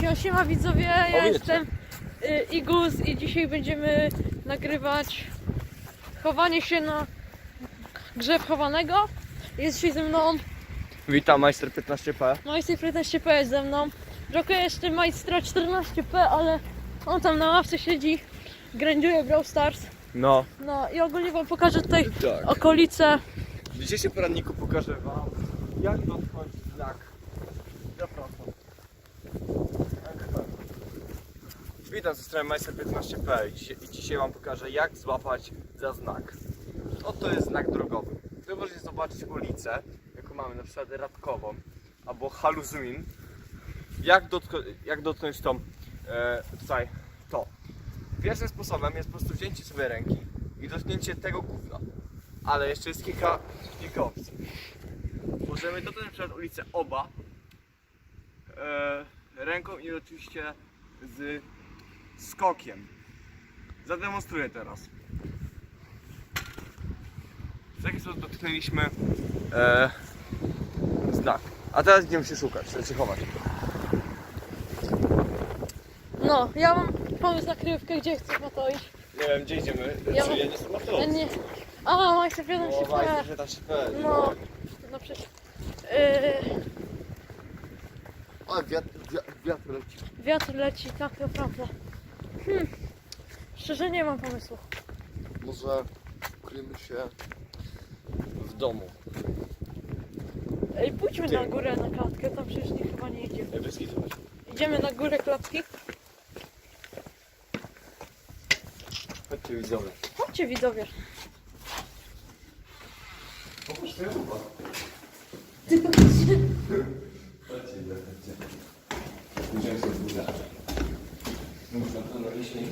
Siema, siema widzowie, ja wiecie. jestem y, Igus i dzisiaj będziemy nagrywać chowanie się na grze chowanego. Jest dzisiaj ze mną Witam, Majster 15P. Majster 15P jest ze mną. Trochę jeszcze Majstra 14P, ale on tam na ławce siedzi, granduje Brawl Stars. No. No i ogólnie wam pokażę tutaj Tak. okolice. W dzisiejszym poradniku pokażę Wam, jak dotknąć znak. Zapraszam. Witam ze strony Majster 15P i dzisiaj, Wam pokażę, jak złapać za znak. Oto jest znak drogowy. Tu możecie zobaczyć ulicę, jaką mamy, na przykład Radkową, albo Haluzmin. Jak, dotko- jak dotknąć tą, e, tutaj, to. Pierwszym sposobem jest po prostu wzięcie sobie ręki i dotknięcie tego gówna. Ale jeszcze jest kilka, kilka opcji. Możemy dotknąć na przykład ulicę oba e, ręką i oczywiście z skokiem. Zademonstruję teraz. W jaki sposób dotknęliśmy e, znak. A teraz idziemy się szukać, się chować. No, ja mam pomysł na kryjówkę, gdzie chcę po to iść. Nie wiem, gdzie idziemy. Ja Czy mam- ja nie jestem na to? Ja nie... A, Majster 15P. że ta szybę. No, no przecież... Yy, O, wiatr, wiatr, wiatr leci. wiatr leci, tak naprawdę. Hmm. Szczerze nie mam pomysłu. Może ukryjemy się w domu. Ej, pójdźmy Gdzie? na górę, na klatkę, tam przecież nikt chyba nie idzie. Niebieski zobacz. Idziemy na górę klatki. Chodźcie widzowie. Chodźcie widzowie. Popatrz, to ja chyba. Tylko chodźcie. Chodźcie. Pójdziemy sobie w górę. Na leśnie nic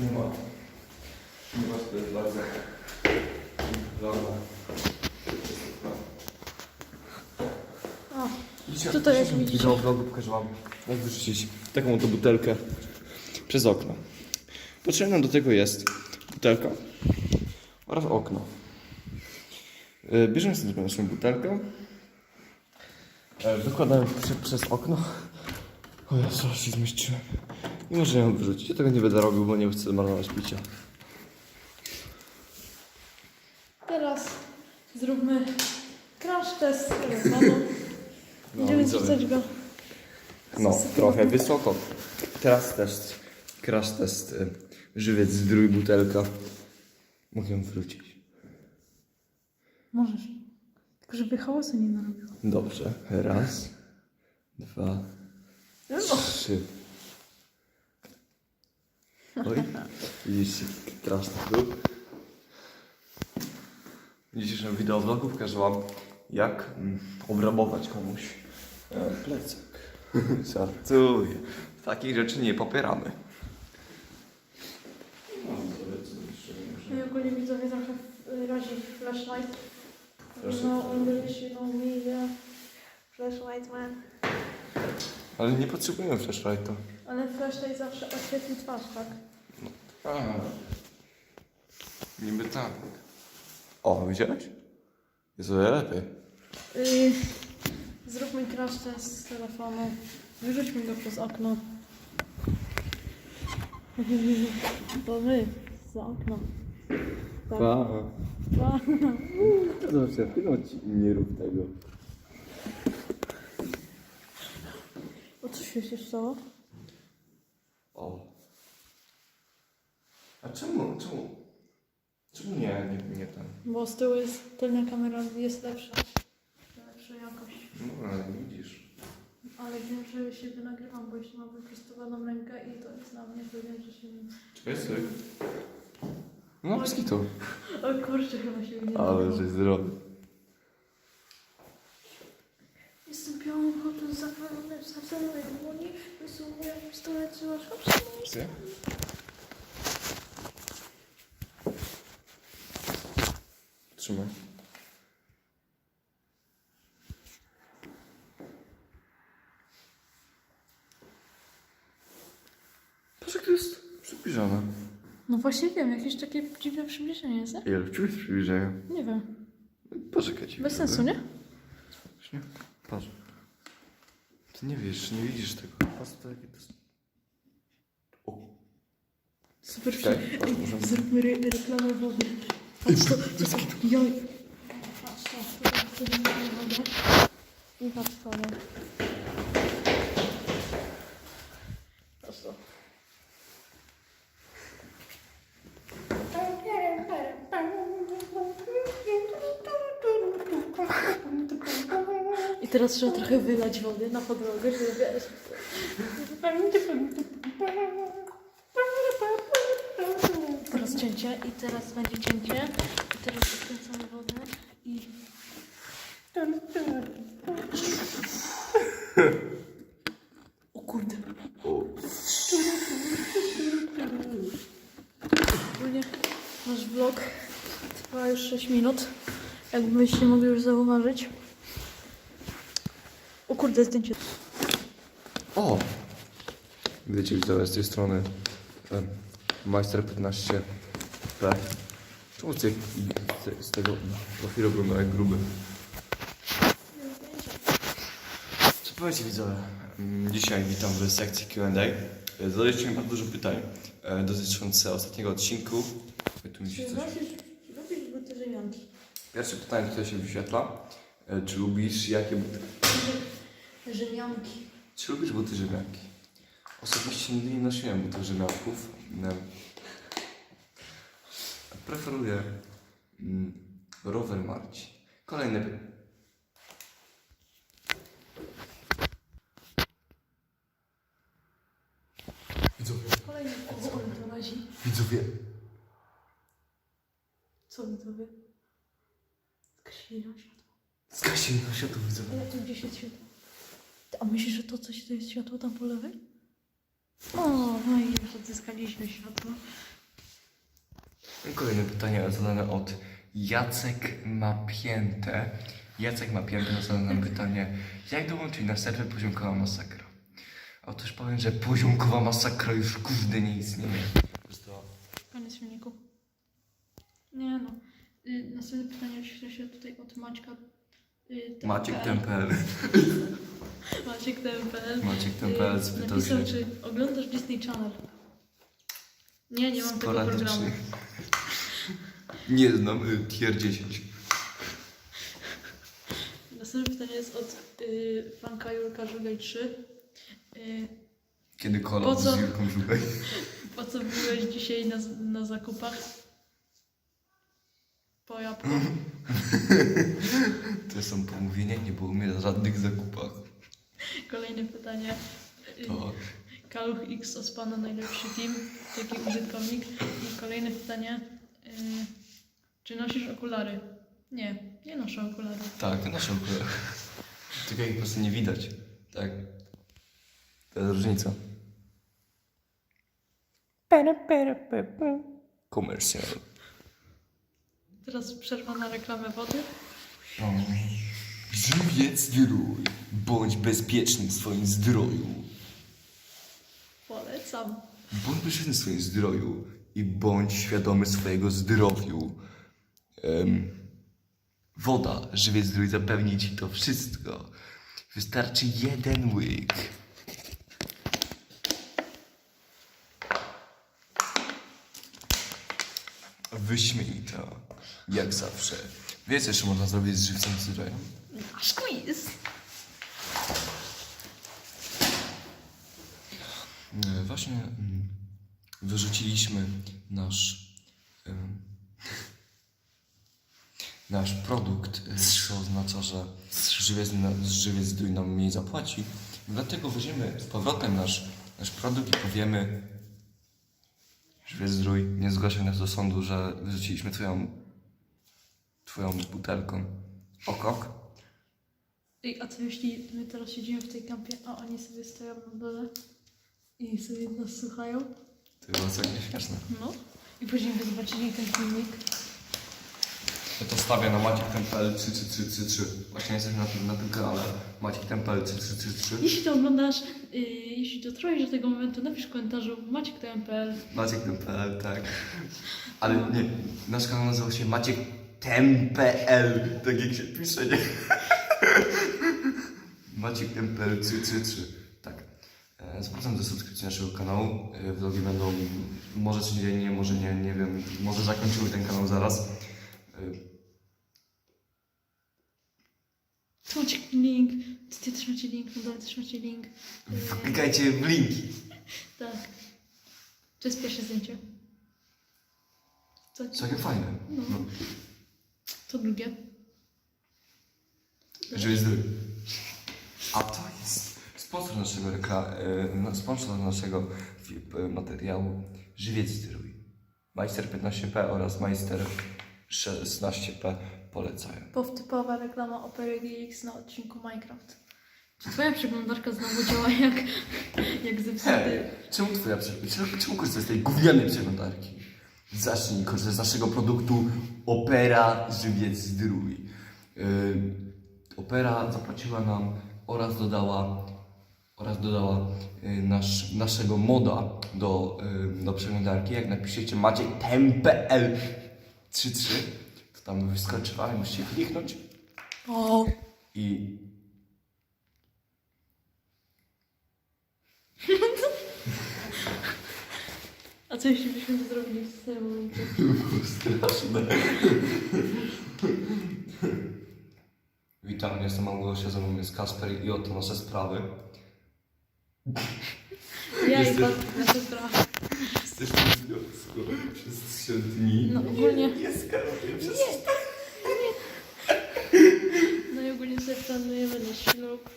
nie ma. Nie ma, to jest bardzo... Widzicie. Pokażę wam, jak wyrzucić taką oto butelkę przez okno. Potrzebna do tego jest butelka oraz okno. Yy, Bierzemy sobie naszą butelkę, e, wykładamy prze, przez okno. O Jezu, aż się zmieściłem. I możemy ją wyrzucić. Ja tego nie będę robił, bo nie chcę marnować picia. Teraz zróbmy crash test z telefonu. Będziemy widzowie. wrzucać go. No, trochę wysoko. Teraz test, crash test, y, żywiec z drugiej butelka. Mogę ją wrócić. Możesz. Tylko żeby hałasu nie narobił. Dobrze. Raz, dwa, trzy. Oj, widzicie, straszny był. W dzisiejszym wideovlogu pokażę wam, jak mm, obrabować komuś e, plecak. Żartuję. Takich rzeczy nie popieramy. No i ogólnie widzowie trochę y, razi flashlight. No, English, you know me, yeah. Flashlight man. Ale nie potrzebujemy flashlighta. Ale flashlight zawsze oświetli twarz, tak? A. Niby tak. O, widziałeś? Jest o wiele lepiej. Yy, zróbmy crash test z telefonu. Wyrzućmy go przez okno. To my za okno. Tak. Pa. Dobrze, tylko ci nie rób tego. O co się się stało? O. A czemu, czemu? Czemu nie, nie, nie ten? Bo z tyłu jest tylna kamera jest lepsza. Lepsza jakość. No, ale widzisz. Ale wiem, że siebie nagrywam, bo jeszcze mam wyprostowaną rękę i to jest na mnie, to wiem, że się nie... Czekaj sobie. No, bez kitu. O kurczę, chyba się nie Ale żeś zdrowy. Jestem białą chłopem zapalonym z arsenolowej dłoni, wysłuchuję pistolet z Psy? Trzymaj. Patrz jak to jest przybliżone. No właśnie wiem, jakieś takie dziwne przybliżenie jest, nie? Ile czuć przybliżenia? Nie wiem. Poczekaj. Bez sensu, nie? Nie? Patrz. Ty nie wiesz, nie widzisz tego. Patrz to jakie to jest. O, Super Czekaj, film. patrz, Ej, możemy- Zróbmy re reklamę wody. Patrz to, joj. Patrz to, to. I patrz to? Patrz I teraz trzeba trochę wylać wody na podłogę, żeby wiesz. Teraz cięcie i teraz będzie cięcie. I teraz odkręcamy wodę i... O kurde. Ogólnie nasz vlog trwa już 6 minut. Jakbyście mogli już zauważyć. Kurde, zdjęcie. O! Wiecie, widzowie, z tej strony em, Majster 15 P. Czemu z, tej, z- z tego profilu wygląda jak gruby? Co powiecie widzowie? Mm, Dzisiaj witam w sekcji Q&A. E, Zadaliście mi bardzo dużo pytań e, dotyczących ostatniego odcinku. Tu mi się coś... lubisz buty żyjąki? Pierwsze pytanie tutaj się wyświetla. E, Czy lubisz jakie buty? Żymianki. Czy lubisz buty rzemianki? Osobiście nigdy nie nosiłem butów rzemianków. No. Preferuję mm, rower Marci. Kolejne pytanie. Widzowie, Kolejny o, ale to razi. widzowie. Co widzowie? Skrzydło światło. Zgasili na światło, widzowie. Ale tu gdzieś światło. A myślisz, że to coś to jest światło tam po lewej? O, no i już odzyskaliśmy światło. Kolejne pytanie zadane od Jacek Mapięte. Jacek Mapięte zadał nam pytanie, jak dołączyć na serwer Poziomkowa Masakra? Otóż powiem, że Poziomkowa Masakra już kurde nie istnieje. To Koniec filmiku. Nie no. Y, następne pytanie oczywiście się tutaj od Maćka. Y. Maciek Tempel. Maciek TMPL. Maciek Tempel Y, spytał napisał, się czy oglądasz Disney Channel? Nie, nie mam tego programu. sporadycznie. Nie znam y, tier 10. Następne pytanie jest od y, fanka Julka Żugaj 3. Y, Kiedy Po kolor co? z Julką Żugaj. po co byłeś dzisiaj na, na zakupach? Po jabłku. To są pomówienia, nie było mnie na żadnych zakupach. Kolejne pytanie. To Kaluch X Ospana najlepszy team, taki użytkownik. I kolejne pytanie. Y, czy nosisz okulary? Nie, nie noszę okularów. tak, to nasze okulary. Tylko ich po prostu nie widać. Tak. To jest różnica. Komercjal. Teraz przerwa na reklamę wody. Żywiec zdrój. Bądź bezpieczny w swoim zdroju. Polecam. Bądź bezpieczny w swoim zdroju i bądź świadomy swojego zdrowiu. Em, woda, żywiec zdrój zapewni ci to wszystko. Wystarczy jeden łyk. Wyśmienita. Jak zawsze. Wiesz, co jeszcze można zrobić z żywcem zdrojem? Nasz quiz. E, Właśnie mm, wyrzuciliśmy nasz em, nasz produkt, e, co oznacza, że żywiec, na- żywiec zdrój nam mniej zapłaci. Dlatego weźmiemy z powrotem nasz, nasz produkt i powiemy żywiec zdrój, nie zgłaszaj nas do sądu, że wyrzuciliśmy twoją twoją butelką. Okok. Ej, a co jeśli my teraz siedzimy w tej kampie, a oni sobie stoją na dole i sobie nas słuchają? To było całkiem śmieszne. No. I później by zobaczyli ten filmik. Ja to stawię na Maciek Tempel 3333. Właśnie jesteśmy na tym, na tym kanale. Maciek Tempel 3333. Jeśli to oglądasz, yy, jeśli dotrwałeś do tego momentu, napisz w komentarzu Maciek TMPL. Maciek Tempel, tak. Ale nie, nasz kanał nazywał się Maciek Tempel. Tak jak się pisze, nie? Maciek Tempel 333. Tak. E, Zapraszam do subskrypcji naszego kanału. E, Vlogi będą może codziennie, może nie, nie wiem. Może zakończyły ten kanał zaraz. E, Tu macie link, tutaj też macie link, na dole też macie link. Klikajcie w linki. tak. To jest pierwsze zdjęcie. Co? Całkiem fajne. No. No. To drugie. Żeby zdrowy. A to jest sponsor naszego rekla, e, no, sponsor naszego fi- e, materiału Żywiec Zdrój. Majster 15P oraz Majster 16P polecają. Powtypowa reklama Opery GX na odcinku Minecraft. Czy twoja przeglądarka znowu działa jak, jak Hej, zepsuty? czemu twoja prze- czemu, czemu korzystasz z tej gównianej przeglądarki? Zacznij korzystać z naszego produktu Opera Żywiec Zdrój. Yy, Opera zapłaciła nam oraz dodała oraz dodała y, nasz, naszego moda do, y, do przeglądarki. Jak napiszecie macie tempel 33, to tam wyskoczy wam, musicie kliknąć O, i a co jeśli byśmy zrobili w tym momencie? straszne. Witam, jestem Małgosia, ze mną jest Kasper i oto nasze sprawy. Ja i Jesteś- Patryk, nasza sprawa. Jesteśmy w związku przez 3 dni. No ogólnie, Nie skaruję przez no i ogólnie sobie planujemy na ślub.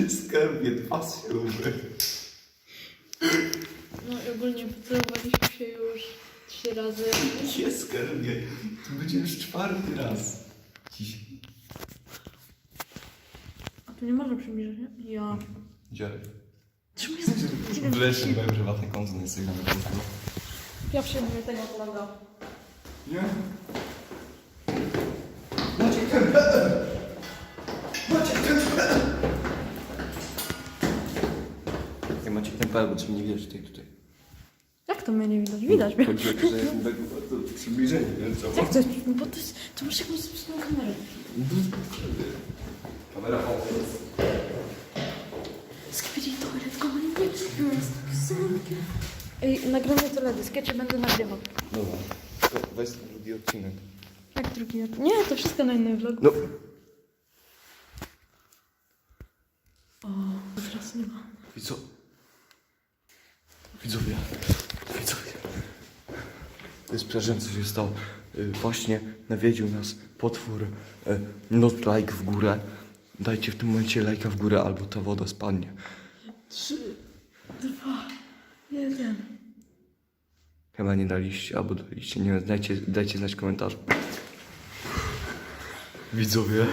Nie skarbie dwa śluby. No i ogólnie pocałowaliśmy się już trzy razy. Nie skarbie. To będzie już czwarty raz. Dziś. A tu nie można przybliżyć, nie? Ja. Gdzie? Czemu jest Wleczę moje prywatne konto na Instagramie. Ja przyjmuję tego vloga. Nie? Maciek Tempel! Maciek Tempel! Nie Maciek Tempel, bo cię nie widać tutaj, tutaj. Jak to mnie nie widać? Widać mnie. Chodzi o to, że jest tak bardzo przybliżenie, więc co? Jak to jest? Bo to jest, to masz jakąś specjalną kamerę. Kamera o. Skipidi toilet, kochani, nie Ej, nagramy teledysk, skecze będę nagrywał. Dobra. Weź ten drugi odcinek. Jak drugi? Nie, to wszystko na innym vlogu. No. O, teraz nie ma. Widzo... Widzowie. Widzowie. To jest przeżyłem, co się stało. Y, Właśnie nawiedził nas potwór y, not like w górę. Dajcie w tym momencie lajka w górę, albo ta woda spadnie. Trzy, dwa, jeden. Chyba nie daliście, albo daliście, nie wiem, dajcie, dajcie znać w komentarzu. Widzowie,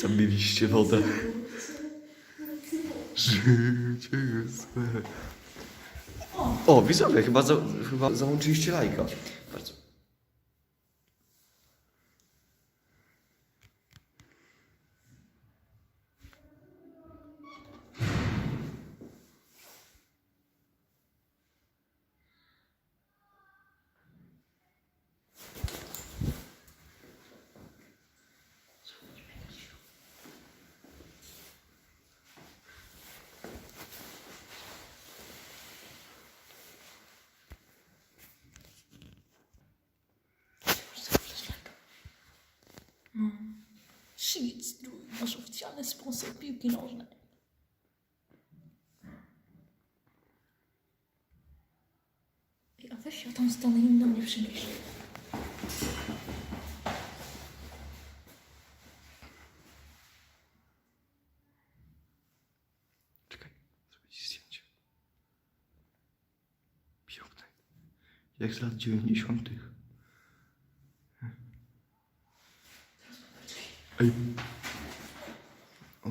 zabiliście wodę. Życie jest. O, widzowie, chyba, za, chyba załączyliście lajka. Shit, nasz oficjalny sponsor piłki nożnej. Ej, a weź ja tam stanę i na mnie. Piękne. Jak z lat 90. Ej. O.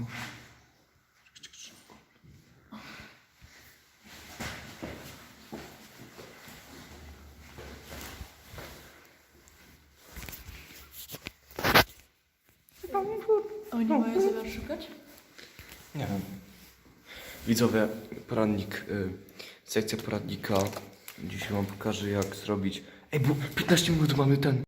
Oni mają zamiar szukać? Nie wiem. Widzowie, poradnik, y, sekcja poradnika. Dzisiaj wam pokażę jak zrobić... Ej, bo 15 minut mamy ten...